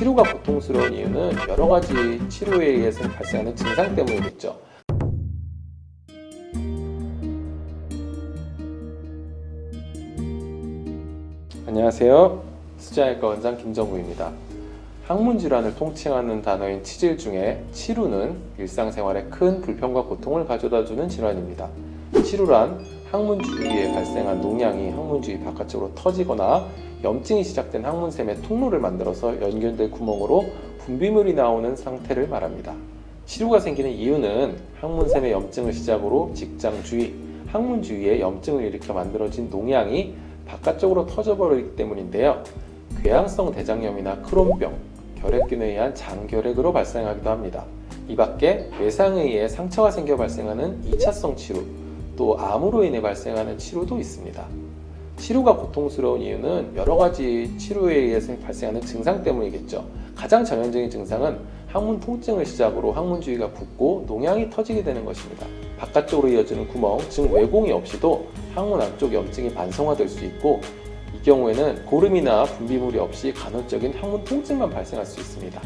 치료가 고통스러운 이유는 여러 가지 치료에 의해서 발생하는 증상 때문이겠죠. 안녕하세요. 수자의과 원장 김정우입니다. 항문 질환을 통칭하는 단어인 치질 중에 치루는 일상생활에 큰 불편과 고통을 가져다 주는 질환입니다. 치루란 항문 주위에 발생한 농양이 항문 주위 바깥쪽으로 터지거나 염증이 시작된 항문샘의 통로를 만들어서 연결된 구멍으로 분비물이 나오는 상태를 말합니다. 치루가 생기는 이유는 항문샘의 염증을 시작으로 직장 주위, 항문 주위에 염증을 일으켜 만들어진 농양이 바깥쪽으로 터져버리기 때문인데요. 궤양성 대장염이나 크론병, 결핵균에 의한 장결핵으로 발생하기도 합니다. 이 밖에 외상에 의해 상처가 생겨 발생하는 2차성 치루, 또 암으로 인해 발생하는 치루도 있습니다. 치루가 고통스러운 이유는 여러 가지 치료에 의해서 발생하는 증상 때문이겠죠. 가장 전형적인 증상은 항문 통증을 시작으로 항문 주위가 붓고 농양이 터지게 되는 것입니다. 바깥쪽으로 이어지는 구멍, 즉 외공이 없이도 항문 안쪽 염증이 반성화될 수 있고 이 경우에는 고름이나 분비물이 없이 간헐적인 항문 통증만 발생할 수 있습니다.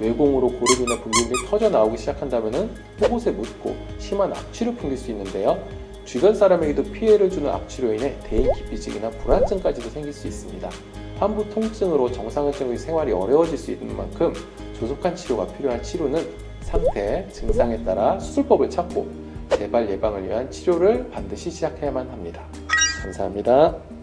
외공으로 고름이나 분비물이 터져 나오기 시작한다면 속옷에 묻고 심한 악취를 풍길 수 있는데요. 주변 사람에게도 피해를 주는 악취로 인해 대인 기피증이나 불안증까지도 생길 수 있습니다. 환부 통증으로 정상적인 생활이 어려워질 수 있는 만큼 조속한 치료가 필요한 치료는 상태, 증상에 따라 수술법을 찾고 재발 예방을 위한 치료를 반드시 시작해야만 합니다. 감사합니다.